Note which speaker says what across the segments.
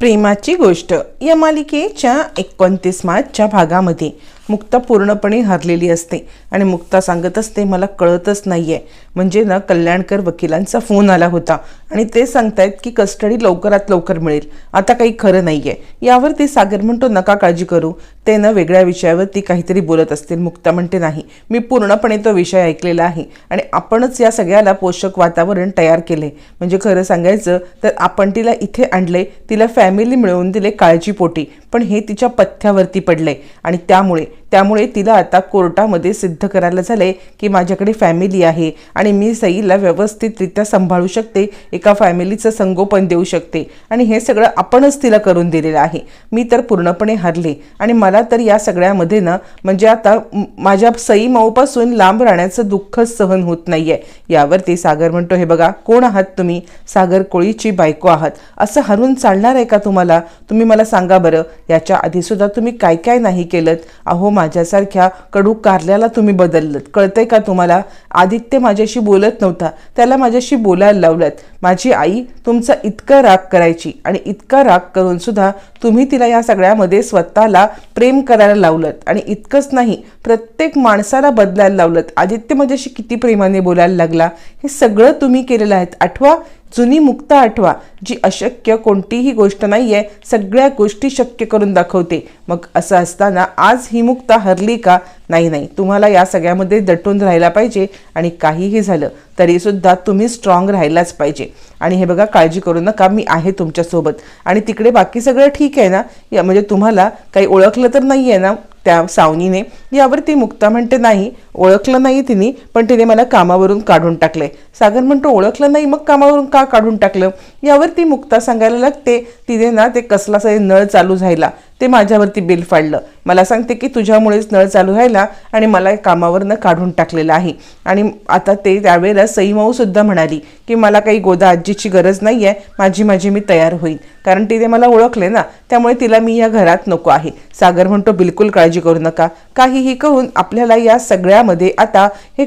Speaker 1: प्रेमाची गोष्ट. या मालिकेच्या एकोणतीस मार्चच्या भागामध्ये. मुक्ता पूर्णपणे हरलेली असते आणि मुक्ता सांगत असते मला कळतच नाही आहे म्हणजे ना कल्याणकर वकिलांचा फोन आला होता आणि ते सांगतायत की कस्टडी लवकरात लवकर मिळेल. आता काही खरं नाही आहे यावरती सागर म्हणतो नका काळजी करू ते ना वेगळ्या विषयावरती काहीतरी बोलत असतील. मुक्ता म्हणते नाही. मी पूर्णपणे तो विषय ऐकलेला आहे आणि आपणच या सगळ्याला पोषक वातावरण तयार केले. म्हणजे खरं सांगायचं तर आपण तिला इथे आणले. तिला फॅमिली मिळवून दिले काळजीपोटी. पण हे तिच्या पथ्यावरती पडले आणि त्यामुळे त्यामुळे तिला आता कोर्टामध्ये सिद्ध करायला झालंय की माझ्याकडे फॅमिली आहे आणि मी सईला व्यवस्थितरित्या सांभाळू शकते एका फॅमिलीचं संगोपन देऊ शकते. आणि हे सगळं आपणच तिला करून दिलेलं आहे. मी तर पूर्णपणे हरले. आणि मला तर या सगळ्यामध्ये ना म्हणजे आता माझ्या सई माऊपासून लांब राहण्याचं दुःख सहन होत नाहीये. यावरती सागर म्हणतो हे बघा कोण आहात तुम्ही? सागर कोळीची बायको आहात. असं हरून चालणार आहे का तुम्हाला? तुम्ही मला सांगा बरं. याच्या आधी सुद्धा तुम्ही काय काय नाही केलं अहो माझ्यासारख्या कडू कारल्याला तुम्ही बदललत. कळतंय का तुम्हाला? आदित्य माझ्याशी बोलत नव्हता. त्याला माझ्याशी बोलायला लावलं माझी आई तुमचा इतका राग करायची आणि इतका राग करून सुद्धा तुम्ही तिला या सगळ्यामध्ये स्वतःला प्रेम करायला लावलं आणि इतकंच नाही प्रत्येक माणसाला बदलायला लावलं आदित्य माझ्याशी किती प्रेमाने बोलायला लागला? हे सगळं तुम्ही केलेलं आहे आठवा जुनी मुक्ता आठवा जी अशक्य कोणतीही गोष्ट नाही आहे सगळ्या गोष्टी शक्य करून दाखवते. मग असं असताना आज ही मुक्ता हरली का? नाही नाही. तुम्हाला या सगळ्यामध्ये दटून राहायला पाहिजे आणि काहीही झालं तरीसुद्धा तुम्ही स्ट्रॉंग राहायलाच पाहिजे. आणि हे बघा काळजी करू नका मी आहे तुमच्यासोबत. आणि तिकडे बाकी सगळं ठीक आहे ना? या म्हणजे तुम्हाला काही ओळखलं तर नाही आहे ना? त्या सावनीने यावरती मुक्ता म्हणते नाही ओळखलं नाही तिने पण तिने मला कामावरून काढून टाकले सागर म्हणतो ओळखलं नाही मग कामावरून का काढून टाकलं? यावरती मुक्ता सांगायला लागते तिने ना ते कसला नळ चालू झाला ते माझ्यावरती बिल फाडलं. मला सांगते की तुझ्यामुळेच नळ चालू राहिला आणि मला कामावरनं काढून टाकलेलं आहे. आणि आता ते त्यावेळेला सईमाऊसुद्धा म्हणाली की मला काही गोदा आजीची गरज नाही आहे माझी माझी मी तयार होईल कारण तिने मला ओळखले ना त्यामुळे तिला मी या घरात नको आहे. सागर म्हणतो बिलकुल काळजी करू नका. काहीही कहून आपल्याला या सगळ्यामध्ये आता हे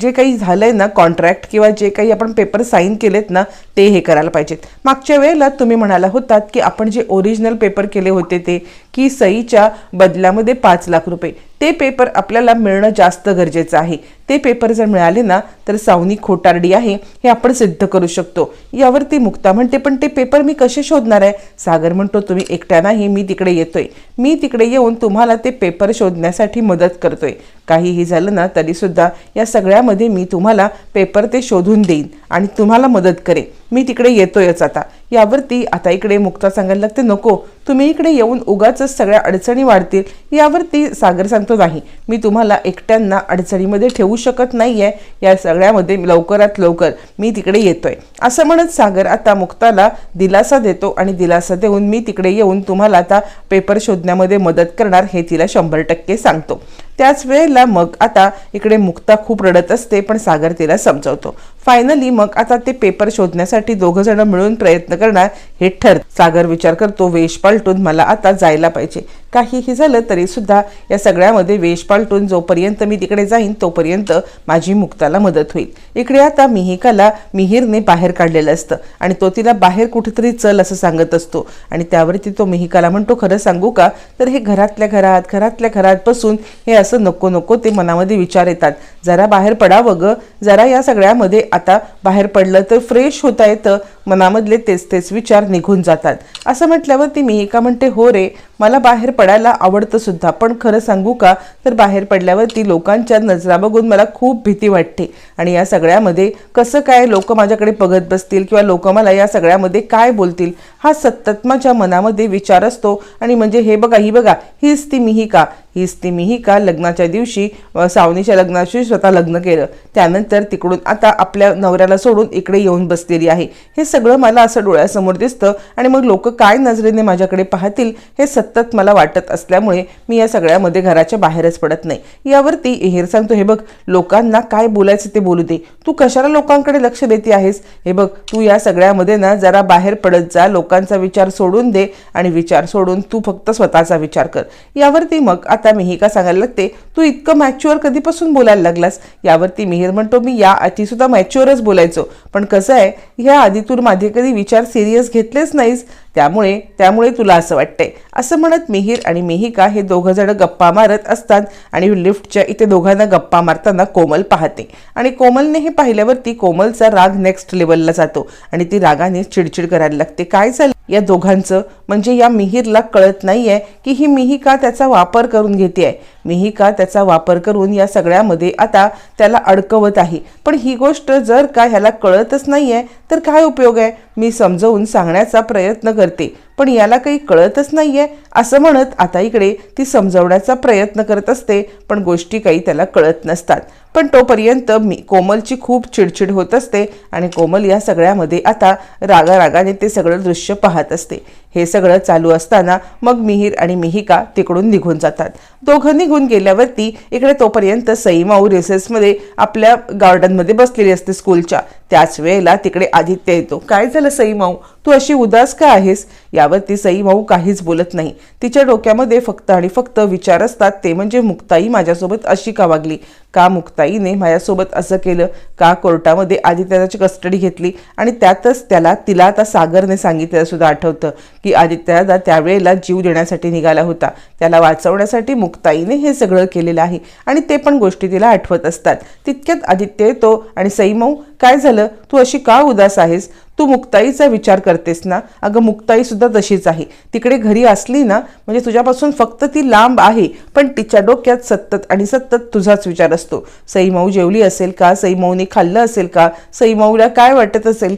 Speaker 1: जे काही झालंय ना कॉन्ट्रॅक्ट किंवा जे काही आपण पेपर साईन केलेत ना ते हे करायला पाहिजेत. मागच्या वेळेला तुम्ही म्हणाला होतात की आपण जे ओरिजिनल पेपर केले होते ते की सईच्या बदल्यामध्ये पाच लाख रुपये. ते पेपर आपल्याला मिळणं जास्त गरजेचं आहे. ते पेपर जर मिळाले ना तर सावनी खोटारडी आहे हे आपण सिद्ध करू शकतो. यावरती मुक्ता म्हणते पण ते पेपर मी कसे शोधणार आहे? सागर म्हणतो तुम्ही एकट्या नाही मी तिकडे येतोय. मी तिकडे येऊन तुम्हाला ते पेपर शोधण्यासाठी मदत करतोय. काहीही झालं ना तरीसुद्धा या सगळ्यामध्ये मी तुम्हाला पेपर ते शोधून देईन आणि तुम्हाला मदत करेन. मी तिकडे येतोयच आता. यावरती आता इकडे मुक्ता सांगायला लागते नको तुम्ही इकडे येऊन उगाच सगळ्या अडचणी वाढतील. यावरती सागर सांगतो नाही मी तुम्हाला एकट्यांना अडचणीमध्ये ठेवू शकत नाहीये. या सगळ्यामध्ये लवकरात लवकर मी तिकडे येतोय. असं म्हणत सागर आता मुक्ताला दिलासा देतो आणि दिलासा देऊन मी तिकडे येऊन तुम्हाला आता पेपर शोधण्यामध्ये मदत करणार हे तिला शंभर टक्के सांगतो. त्याच वेळेला मग आता इकडे मुक्ता खूप रडत असते पण सागर तिला समजवतो. फायनली मग आता ते पेपर शोधण्यासाठी दोघं जण मिळून प्रयत्न करणार हे ठर. सागर विचार करतो वेश पालटून मला आता जायला पाहिजे. काहीही झालं तरी सुद्धा या सगळ्यामध्ये वेश पालटून जोपर्यंत मी तिकडे जाईन तोपर्यंत माझी मुक्ताला मदत होईल. इकडे आता मिहिकाला मिहीरने बाहेर काढलेलं असतं आणि तो तिला बाहेर कुठेतरी चल असं सांगत असतो. आणि त्यावरती तो मिहिकाला म्हणतो खरं सांगू का? तर हे घरातल्या घरात घरातल्या घरात बसून हे असं नको नको ते मनामध्ये विचार येतात. जरा बाहेर पडावं ग. जरा या सगळ्यामध्ये आता बाहेर पडलं तर फ्रेश होता येतं. मनामधले तेच तेच विचार निघून जातात. असं म्हटल्यावर ती मिहिका म्हणते हो रे मला बाहेर पडायला आवडतं सुद्धा. पण खरं सांगू का? तर बाहेर पडल्यावरती लोकांच्या नजरा बघून मला खूप भीती वाटते. आणि या सगळ्यामध्ये कसं काय लोक माझ्याकडे बघत बसतील किंवा लोक मला या सगळ्यामध्ये काय बोलतील? हा सतत माझ्या मनामध्ये विचार असतो. आणि म्हणजे हे बघा ही बघा हीच ती मिहिका. हीच ती मिहिका लग्नाच्या दिवशी सावनीच्या लग्नाशी स्वतः लग्न केलं. त्यानंतर तिकडून आता आपल्या नवऱ्याला सोडून इकडे येऊन बसलेली आहे. हे सगळं मला असं डोळ्यासमोर दिसतं. आणि मग लोक काय नजरेने माझ्याकडे पाहतील हे सत सतत मला वाटत असल्यामुळे मी या सगळ्यामध्ये घराच्या बाहेरच पडत नाही. यावरती हिर सांगतो हे बघ लोकांना काय बोलायचं ते बोलू दे. तू कशाला लोकांकडे लक्ष देते आहेस? हे बघ तू या सगळ्यामध्ये ना जरा बाहेर पडत जा लोकांचा विचार सोडून दे आणि विचार सोडून तू फक्त स्वतःचा विचार कर. यावरती मग आता मिहिका सांगायला लागते तू इतकं मॅच्युअर कधीपासून बोलायला लागलास? यावरती मिहीर म्हणतो मी या आधी सुद्धा मॅच्युअरच बोलायचो. पण कसं आहे ह्या आधी तू माझे कधी विचार सिरियस घेतलेच नाहीस. त्यामुळे त्यामुळे तुला असं वाटतंय. असं म्हणत मिहीर आणि मिहिका हे दोघं जण गप्पा मारत असतात आणि लिफ्टच्या इथे दोघांना गप्पा मारताना कोमल पाहते. आणि कोमलने हे पाहिल्यावरती कोमलचा राग नेक्स्ट लेवलला जातो आणि ती रागाने चिडचिड करायला लागते. काय झालं? या दोघांचं? म्हणजे या मिहीरला कळत नाहीये की ही मिहिका त्याचा वापर करून घेते आहे मीही का त्याचा वापर करून या सगळ्यामध्ये आता त्याला अडकवत आहे. पण ही गोष्ट जर का ह्याला कळतच नाही आहे तर काय उपयोग आहे? मी समजवून सांगण्याचा प्रयत्न करते. पण याला काही कळतच नाही आहे असं म्हणत आता इकडे ती समजवण्याचा प्रयत्न करत असते पण गोष्टी काही त्याला कळत नसतात. पण तोपर्यंत मी कोमलची खूप चिडचिड होत असते आणि कोमल या सगळ्यामध्ये आता रागारागाने ते सगळं दृश्य पाहत असते. हे सगळं चालू असताना मग मिहीर आणि मिहिका तिकडून निघून जातात. दोघं निघून गेल्यावरती इकडे तोपर्यंत सईमाऊ रेसेसमध्ये आपल्या गार्डनमध्ये बसलेली असते स्कूलच्या त्याच वेळेला तिकडे आदित्य येतो. काय झालं सईमाऊ तू अशी उदास का आहेस? यावरती सईमाऊ काहीच बोलत नाही. तिच्या डोक्यामध्ये फक्त आणि फक्त विचार असतात. ते म्हणजे मुक्ताई माझ्यासोबत अशी का वागली? का मुक्ताईने माझ्यासोबत असं केलं? का कोर्टामध्ये आदित्याची कस्टडी घेतली? आणि त्यातच त्याला तिला आता सागरने सांगितलं सुद्धा आठवतं की आदित्यदा त्यावेळेला जीव देण्यासाठी निघाला होता. त्याला वाचवण्यासाठी मुक्ताईने हे सगळं केलेलं आहे. आणि ते पण गोष्टी तिला आठवत असतात. तितक्यात आदित्य येतो आणि सईमाऊ काय झालं तू अशी का उदास आहेस? तू मुक्ताईचा विचार करतेस ना? अगं मुक्ताई सुद्धा तशीच आहे. तिकडे घरी असली ना म्हणजे तुझ्यापासून फक्त ती लांब आहे पण तिच्या डोक्यात सतत आणि सतत तुझाच विचार असतो. सईमाऊ जेवली असेल का? सईमाऊने खाल्लं असेल का? सईमाऊला काय वाटत असेल?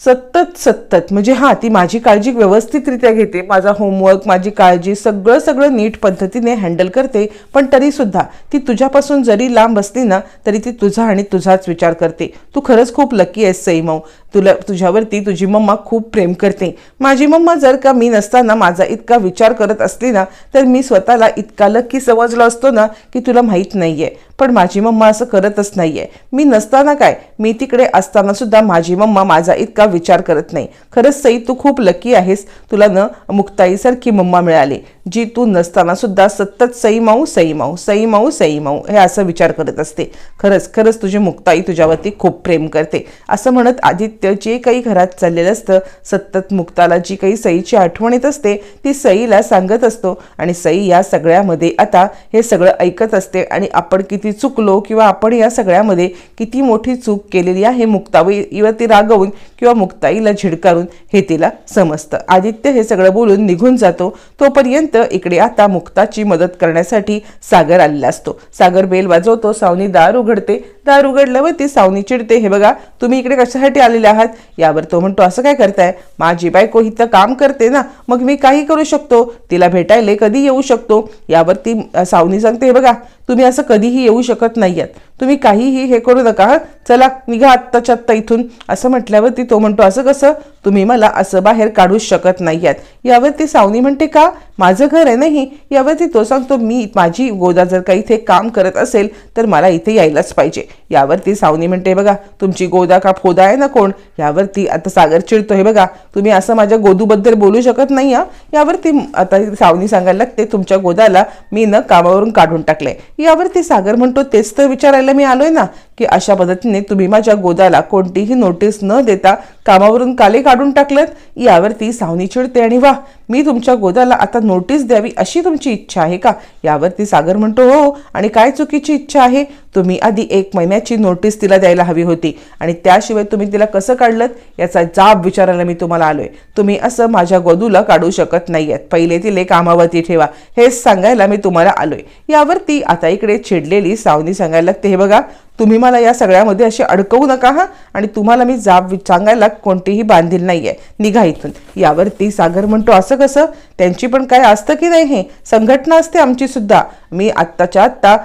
Speaker 1: सतत सतत. म्हणजे हां ती माझी काळजी व्यवस्थितरित्या घेते माझा होमवर्क माझी काळजी सगळं सगळं नीट पद्धतीने हँडल करते. पण तरीसुद्धा ती तुझ्यापासून जरी लांब असली ना तरी ती तुझा आणि तुझाच विचार करते. तू खरंच खूप लकी आहेस सईमाऊ तुला तुझ्यावरती तुझी मम्मा खूप प्रेम करते. माझी मम्मा जर का मी नसताना माझा इतका विचार करत असली ना तर मी स्वतःला इतका लकी समजलो असतो ना की तुला माहीत नाही आहे पण माझी मम्मा असं करतच नाही आहे मी नसताना काय मी तिकडे असताना सुद्धा माझी मम्मा माझा इतका विचार करत नाही. खरंच सई तू खूप लकी आहेस. तुला न मुक्ताईसारखी मम्मा मिळाली. जी तू नसताना सुद्धा सतत सई माऊ सई माऊ सई माऊ सई माऊ हे असं विचार करत असते. खरंच खरंच तुझी मुक्ताई तुझ्यावरती खूप प्रेम करते. असं म्हणत आदित्य जे काही घरात चाललेलं असतं सतत मुक्ताला जी काही सईची आठवण येत असते ती सईला सांगत असतो. आणि सई या सगळ्यामध्ये आता हे सगळं ऐकत असते. आणि आपण किती चुकलो किंवा आपण या सगळ्यामध्ये किती मोठी चूक केलेली आहे मुक्ताईवरती रागवून किंवा मुक्ताईला झिडकारून हे तिला समजतं. आदित्य हे सगळं बोलून निघून जातो. तोपर्यंत इकडे आता मुक्ताची मदत करण्यासाठी सागर आलेला असतो. सागर बेल वाजवतो सावनी दार उघडते दार व ती सावनी चिडते. हे बघा तुम्ही इकडे कशासाठी आलेले आहात? यावर तो म्हणतो असं काय करताय? माझी बायको इथं काम करते ना मग मी काही करू शकतो? तिला भेटायला कधी येऊ शकतो? यावर ती सावनी सांगते हे बघा तुम्ही असं कधीही येऊ शकत नाही आहात तुम्ही काहीही हे करू नका चला निघा आत्ताच्या आत्ता इथून. असं म्हटल्यावरती तो म्हणतो असं कसं? तुम्ही मला असं बाहेर काढूच शकत नाही आहात यावरती सावनी म्हणते का? माझं घर आहे नाही. यावरती तो सांगतो मी माझी गोदा जर का इथे काम करत असेल तर मला इथे यायलाच पाहिजे. यावरती सावनी म्हणते बघा तुमची गोदा का फोदा आहे ना कोण? यावरती आता सागर चिडतो हे बघा तुम्ही असं माझ्या गोदूबद्दल बोलू शकत नाही या यावरती आता सावनी सांगायला लागते तुमच्या गोदाला मी न कामावरून काढून टाकलंय. यावरती सागर म्हणतो तेच तर विचारायला मी आलोय ना. की अशा पद्धतीने तुम्ही माझ्या गोदाला कोणतीही नोटीस न देता कामावरून काले काढून टाकलं यावरती सावनी चिडते आणि वा मी तुमच्या गोदाला आता नोटीस द्यावी अशी तुमची इच्छा आहे का? यावरती सागर म्हणतो हो, हो आणि काय चुकीची इच्छा आहे? तुम्ही आधी एक महिन्याची नोटीस तिला द्यायला हवी होती आणि त्याशिवाय तुम्ही तिला कसं काढलं याचा जाब विचारायला मी तुम्हाला आलोय. तुम्ही असं माझ्या गोदूला काढू शकत नाही आहेत पहिले तिले कामावरती ठेवा. हेच सांगायला मी तुम्हाला आलोय. यावरती आता इकडे चिडलेली सावनी सांगायला लागते हे बघा तुम्ही मला या सगळ्यामध्ये असे अडकवू नका हा. आणि तुम्हाला मी जाब वि- सांगायला कोणतीही बांधील नाही आहे निघा इथून. यावरती सागर म्हणतो असं कसं? त्यांची पण काय असतं की नाही हे? संघटना असते आमची सुद्धा. मी आत्ताच्या आत्ता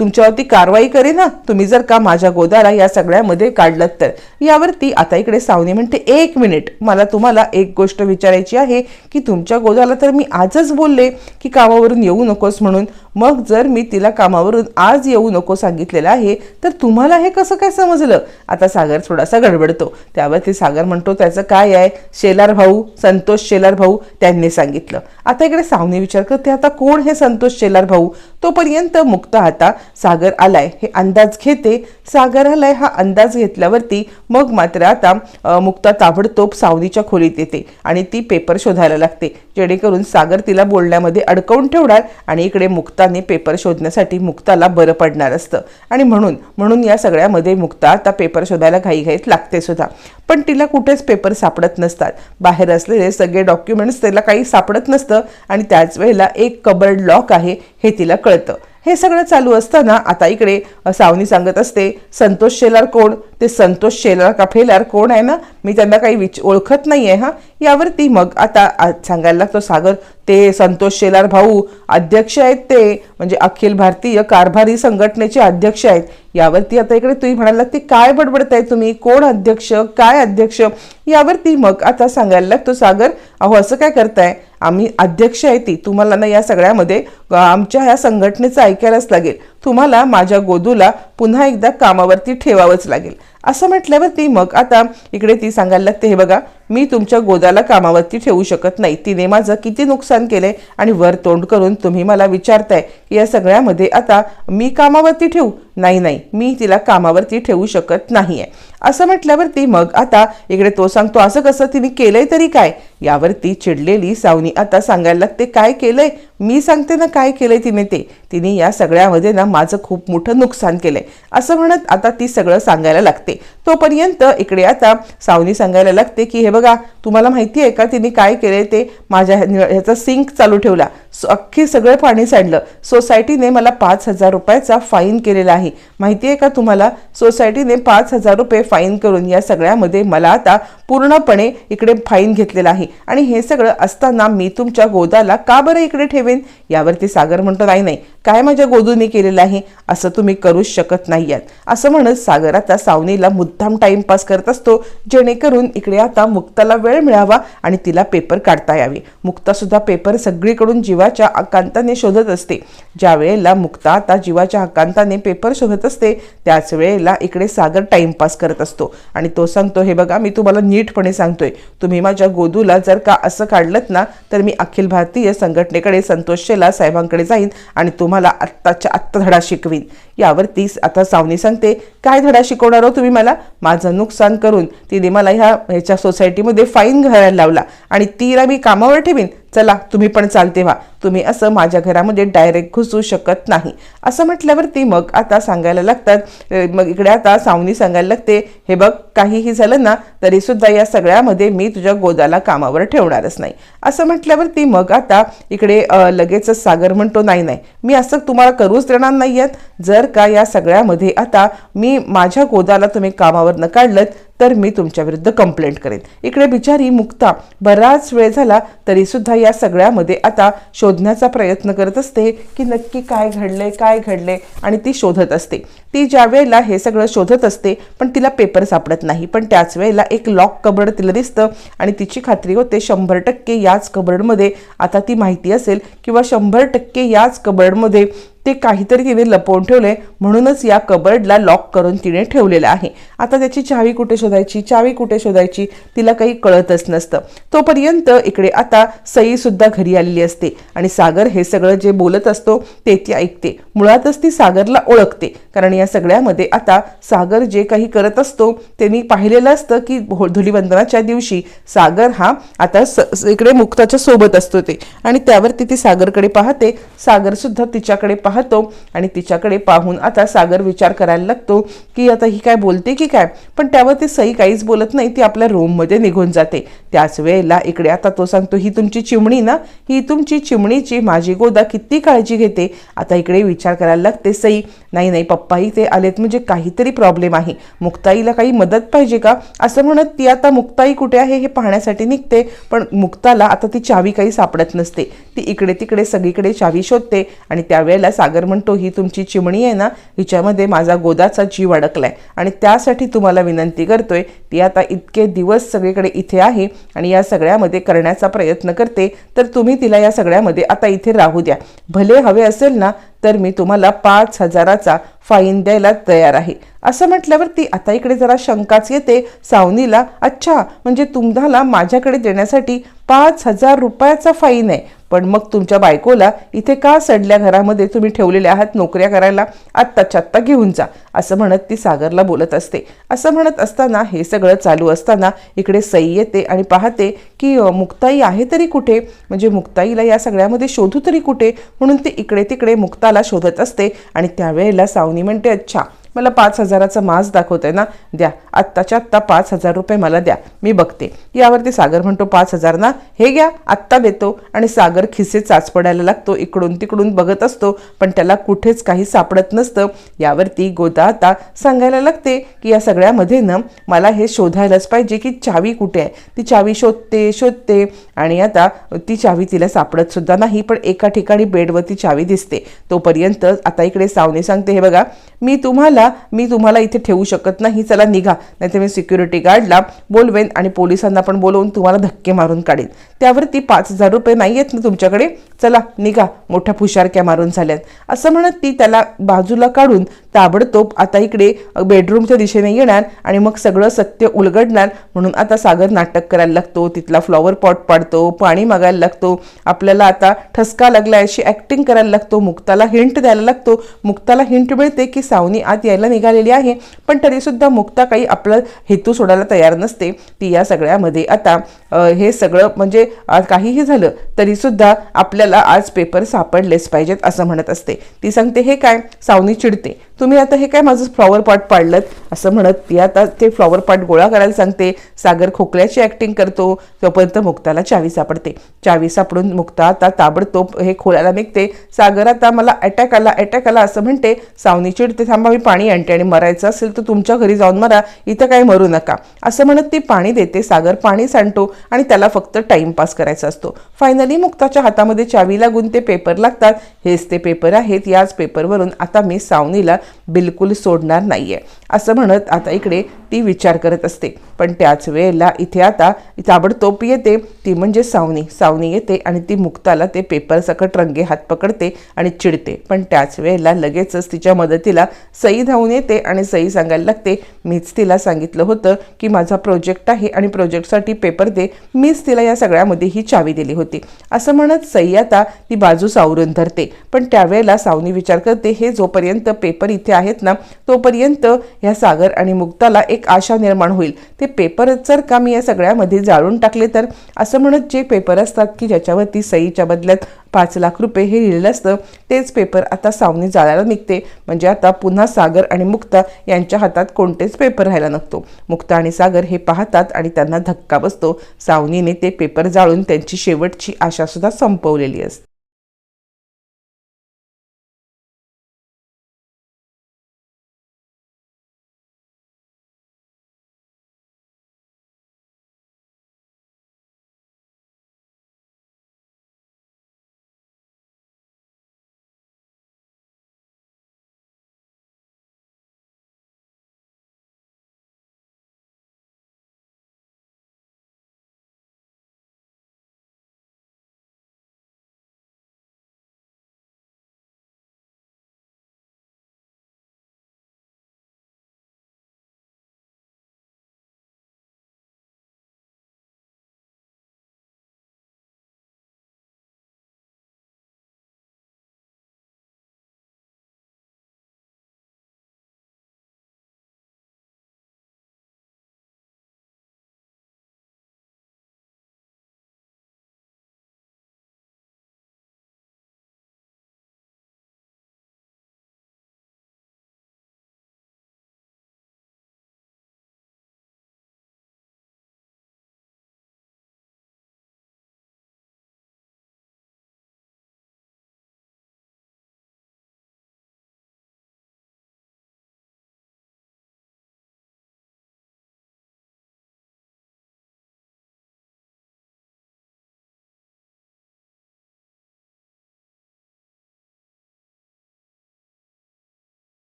Speaker 1: तुमच्यावरती कारवाई करेन ना तुम्ही जर का माझ्या गोदाला या सगळ्यामध्ये काढलं तर. यावरती आता इकडे सावनी म्हणते एक मिनिट. मला तुम्हाला एक गोष्ट विचारायची आहे की तुमच्या गोदाला तर मी आजच बोलले की कामावरून येऊ नकोस म्हणून. मग जर मी तिला कामावरून आज येऊ नको सांगितलेलं आहे तर तुम्हाला हे कसं काय समजलं? आता सागर थोडासा गडबडतो. त्यावरती सागर म्हणतो त्याचं काय आहे? शेलार भाऊ संतोष शेलार भाऊ त्यांनी सांगितलं. आता इकडे सावनी विचार करते आता कोण हे संतोष शेलार भाऊ? तोपर्यंत मुक्त आता सागर आलाय हे अंदाज घेते. सागर आलाय हा अंदाज घेतल्यावरती मग मात्र आता मुक्ता ताबडतोब सावनीच्या खोलीत येते आणि ती पेपर शोधायला लागते. जेणेकरून सागर तिला बोलण्यामध्ये अडकवून ठेवणार आणि इकडे मुक्ताने पेपर शोधण्यासाठी मुक्ताला बरं पडणार असतं. आणि म्हणून म्हणून या सगळ्यामध्ये मुक्ता आता पेपर शोधायला घाईघाईत लागते सुद्धा. पण तिला कुठेच पेपर सापडत नसतात. बाहेर असलेले सगळे डॉक्युमेंट्स तिला काही सापडत नसतं आणि त्याच वेळेला एक कबर्ड लॉक आहे हे तिला कळतं. हे सगळं चालू असताना आता इकडे सावनी सांगत असते संतोष शेलार कोण? ते संतोष शेलार का फेलार कोण आहे ना? मी त्यांना काही विच ओळखत नाही आहे हां. यावरती मग आता सांगायला लागतो सागर ते संतोष शेलार भाऊ अध्यक्ष आहेत ते म्हणजे अखिल भारतीय कारभारी संघटनेचे अध्यक्ष आहेत. यावरती आता इकडे तुम्ही म्हणायला ते काय बडबडताय तुम्ही? कोण अध्यक्ष? काय अध्यक्ष? यावरती मग आता सांगायला लागतो सागर अहो असं काय करताय? आम्ही अध्यक्ष आहे ती. तुम्हाला ना या सगळ्यामध्ये आमच्या ह्या संघटनेचं ऐकायलाच लागेल. तुम्हाला माझ्या गोदूला पुन्हा एकदा कामावरती ठेवावंच लागेल. असं म्हटल्यावरती मग आता इकडे ती सांगायला लागते हे बघा मी तुमच्या गोदाला कामावरती ठेवू शकत नाही. तिने माझं किती नुकसान केलंय आणि वर तोंड करून तुम्ही मला विचारताय. की या सगळ्यामध्ये आता मी कामावरती ठेवू? नाही नाही. मी तिला कामावरती ठेवू शकत नाही आहे असं म्हटल्यावरती मग आता इकडे तो सांगतो असं कसं तिने केलंय तरी काय? यावरती चिडलेली सावनी आता सांगायला लागते काय केलंय? मी सांगते ना काय केलंय तिने ते. तिने या सगळ्यामध्ये ना माझं खूप मोठं नुकसान केलंय. असं म्हणत आता ती सगळं सांगायला लागते. तोपर्यंत इकडे आता सावनी सांगायला लागते की हे बघ तुम्हाला माहिती आहे का तिने काय केलंय? ते माझ्या ह्याचा सिंक चालू ठेवला. अख्खी सगळं पाणी सांडलं. सोसायटीने मला पाच हजार रुपयाचा फाईन केलेला आहे. माहिती आहे का तुम्हाला? सोसायटीने पाच हजार रुपये फाईन करून या सगळ्यामध्ये मला आता पूर्णपणे इकडे फाईन घेतलेला आहे. आणि हे सगळं असताना मी तुमच्या गोदाला का बरं इकडे ठेवेन? यावरती सागर म्हणतो नाही नाही. काय माझ्या गोदूने केलेलं आहे? असं तुम्ही करूच शकत नाही आहात असं म्हणत सागर आता सावनीला मुद्दाम टाइमपास करत असतो. जेणेकरून इकडे आता मुक्ताला वेळ मिळावा आणि तिला पेपर काढता यावे. मुक्तासुद्धा पेपर सगळीकडून जीवाच्या आकांताने शोधत असते. ज्या वेळेला मुक्ता आता जीवाच्या आकांताने पेपर शोधत असते त्याच वेळेला इकडे सागर टाइमपास करत असतो. आणि तो सांगतो हे बघा मी तुम्हाला नीटपणे सांगतोय. तुम्ही माझ्या गोदूला जर का असं काढलं ना तर मी अखिल भारतीय संघटनेकडे संतोष शेला साहेबांकडे जाईन आणि तुम्हाला आत्ताच्या आत्ता धडा शिकवीन. यावरती आता सावनी सांगते काय धडा शिकवणार हो तुम्ही मला? माझं नुकसान करून तिने मला ह्या ह्याच्या सोसायटीमध्ये फाईन घालायला लावला आणि तिला मी कामावर ठेवीन. चला तुम्ही पण चालते व्हा. तुम्ही असं माझ्या घरामध्ये डायरेक्ट घुसू शकत नाही. असं म्हटल्यावरती मग आता सांगायला लागतात मग इकडे आता सावनी सांगायला लागते हे बघ काहीही झालं ना तरी सुद्धा या सगळ्यामध्ये मी तुझ्या गोदाला कामावर ठेवणारच नाही. असं म्हटल्यावरती मग आता इकडे लगेचच सागर म्हणतो नाही नाही मी असं तुम्हाला करूच देणार नाही आहेत जर का या सगळ्यामध्ये आता मी माझ्या गोदाला तुम्ही कामावर न काढलं तर मी तुमच्या विरुद्ध कंप्लेंट करेन. इकडे बिचारी मुक्ता बराच वेळ झाला तरीसुद्धा या सगळ्यामध्ये आता शोधण्याचा प्रयत्न करत असते की नक्की काय घडले काय घडले आणि ती शोधत असते. ती ज्या वेळेला हे सगळं शोधत असते पण तिला पेपर सापडत नाही. पण त्याच वेळेला एक लॉक कबर्ड तिला दिसतं आणि तिची खात्री होते शंभर टक्के याच कबर्डमध्ये आता ती माहिती असेल किंवा शंभर टक्के याच कबर्डमध्ये ते काहीतरी तिने लपवून ठेवले म्हणूनच या कबर्डला लॉक करून तिने ठेवलेलं आहे. आता त्याची चावी कुठे शोधायची? चावी कुठे शोधायची? तिला काही कळतच नसतं. तोपर्यंत इकडे आता सईसुद्धा घरी आलेली असते आणि सागर हे सगळं जे बोलत असतो ते ती ऐकते. मुळातच ती सागरला ओळखते कारण या सगळ्यामध्ये आता सागर जे काही करत असतो त्यांनी पाहिलेलं असतं की हो- धुलीवंदनाच्या दिवशी सागर हा आता स इकडे मुक्ताच्या सोबत असतो ते. आणि त्यावरती ती सागरकडे पाहते. सागरसुद्धा तिच्याकडे पाहत पाहतो आणि तिच्याकडे पाहून आता सागर विचार करायला लागतो की आता ही काय बोलते की काय? पण त्यावर ती सई काहीच बोलत नाही ती आपल्या रूममध्ये निघून जाते. त्याच वेळेला इकडे आता तो सांगतो ही तुमची चिमणी ना? ही तुमची चिमणीची माझी गोदा किती काळजी घेते? आता इकडे विचार करायला लागते सई नाही नाही पप्पाही ते आलेत म्हणजे काहीतरी प्रॉब्लेम आहे. मुक्ताईला काही मदत पाहिजे का? असं म्हणत ती आता मुक्ताई कुठे आहे? हे पाहण्यासाठी निघते. पण मुक्ताला आता ती चावी काही सापडत नसते. ती इकडे तिकडे सगळीकडे चावी शोधते आणि त्यावेळेला सागर म्हणतो ही तुमची चिमणी आहे ना हिच्यामध्ये माझा गोदाचा जीव अडकलाय. आणि त्यासाठी तुम्हाला विनंती करतोय ती आता इतके दिवस सगळीकडे इथे आहे आणि या सगळ्यामध्ये करण्याचा प्रयत्न करते तर तुम्ही तिला या सगळ्यामध्ये आता इथे राहू द्या. भले हवे असेल ना तर मी तुम्हाला पाच हजाराचा फाईन द्यायला तयार आहे. असं म्हटल्यावर ती आता इकडे जरा शंकाच येते. सावनीला अच्छा म्हणजे तुम्हाला माझ्याकडे देण्यासाठी पाच हजार रुपयाचा फाईन आहे. पण मग तुमच्या बायकोला इथे का सडल्या घरामध्ये तुम्ही ठेवलेले आहात नोकऱ्या करायला? आत्ताच्या आत्ता घेऊन जा असं म्हणत ती सागरला बोलत असते. असं म्हणत असताना हे सगळं चालू असताना इकडे सई येते आणि पाहते की मुक्ताई आहे तरी कुठे? म्हणजे मुक्ताईला या सगळ्यामध्ये शोधू तरी कुठे? म्हणून ती इकडे तिकडे मुक्ताला शोधत असते आणि त्यावेळेला सावनी म्हणते अच्छा मला पाच हजाराचा मास दाखवतोय ना द्या. आत्ताच्या आत्ता पाच हजार रुपये मला द्या. मी बघते. यावरती सागर म्हणतो पाच हजार ना? हे घ्या. आत्ता देतो. आणि सागर खिसे चाच पडायला लागतो. इकडून तिकडून बघत असतो पण त्याला कुठेच काही सापडत नसतं. यावरती गोदा आता सांगायला लागते की या सगळ्यामध्ये ना मला हे शोधायलाच पाहिजे की चावी कुठे आहे. ती चावी शोधते शोधते आणि आता ती चावी तिला सापडत सुद्धा नाही पण एका ठिकाणी बेडवरती चावी दिसते. तोपर्यंत आता इकडे सावनी सांगते हे बघा मी तुम्हाला मी तुम्हाला इथे ठेवू शकत नाही चला निघा. नाहीतर मी सिक्युरिटी गार्डला बोलवेन आणि पोलिसांना पण बोलवून तुम्हाला धक्के मारून काढेन. त्यावरती पाच हजार रुपये नाही आहेत ना तुमच्याकडे? चला निघा. मोठ्या फुशारक्या मारून झाल्यात. असं म्हणत ती त्याला बाजूला काढून ताबडतोब आता इकडे बेडरूमच्या दिशेने येणार आणि मग सगळं सत्य उलगडणार म्हणून आता सागर नाटक करायला लागतो. तिथला फ्लॉवर पॉट पाडतो पाणी मागायला लागतो. आपल्याला आता ठसका लागला अशी ॲक्टिंग करायला लागतो. मुक्ताला हिंट द्यायला लागतो. मुक्ताला हिंट मिळते की सावनी आत यायला निघालेली आहे. पण तरीसुद्धा मुक्ता काही आपला हेतू सोडायला तयार नसते. ती या सगळ्यामध्ये आता हे सगळं म्हणजे काहीही झालं तरीसुद्धा आपल्याला आज पेपर सापडलेच पाहिजेत असं म्हणत असते. ती सांगते हे काय? सावनी चिडते. तुम्ही आता हे काय माझं फ्लॉवर पॉट पाडलं असं म्हणत ती आता ते फ्लॉवर पॉट गोळा करायला सांगते. सागर खोकल्याची ॲक्टिंग करतो. तोपर्यंत मुक्ताला चावी सापडते. चावी सापडून मुक्ता आता ताबडतोब हे खोलायला निघते. सागर आता मला अटॅक आला अटॅक आला असं म्हणते. सावनी चिडते थांबा मी पाणी आणते आणि मरायचं असेल तर तुमच्या घरी जाऊन मरा. इथं काही मरू नका. असं म्हणत ती पाणी देते. सागर पाणी सांडतो आणि त्याला फक्त टाइमपास करायचा असतो. फायनली मुक्ताच्या हातामध्ये चावी लागून ते पेपर लागतात. हेच ते पेपर आहेत. याच पेपरवरून आता मी सावनीला बिलकुल सोडणार नाहीये. असं म्हणत आता इकडे ती विचार करत असते. पण त्याच वेळेला इथे आता ताबडतोब येते. ती म्हणजे सावनी. सावनी येते आणि ती मुक्ताला ते पेपर सकट रंगे हात पकडते आणि चिडते. पण त्याच वेळेला लगेचच तिच्या मदतीला सई धावून येते आणि सई सांगायला लागते मीच तिला सांगितलं होतं की माझा प्रोजेक्ट आहे आणि प्रोजेक्टसाठी पेपर दे. मीच तिला या सगळ्यामध्ये ही चावी दिली होती. असं म्हणत सई आता ती बाजू सावरून धरते. पण त्यावेळेला सावनी विचार करते हे जोपर्यंत पेपर इथे आहेत ना तोपर्यंत ह्या सागर आणि मुक्ताला एक आशा निर्माण होईल. ते पेपर जर का मी या सगळ्यामध्ये जाळून टाकले तर? असं म्हणत जे पेपर असतात की ज्याच्यावरती सईच्या बदल्यात पाच लाख रुपये हे लिहिलेलं असतं तेच पेपर आता सावनी जाळायला निघते. म्हणजे आता पुन्हा सागर आणि मुक्ता यांच्या हातात कोणतेच पेपर राहायला नसतो. मुक्ता आणि सागर हे पाहतात आणि त्यांना धक्का बसतो. सावनीने ते पेपर जाळून त्यांची शेवटची आशासुद्धा संपवलेली असते.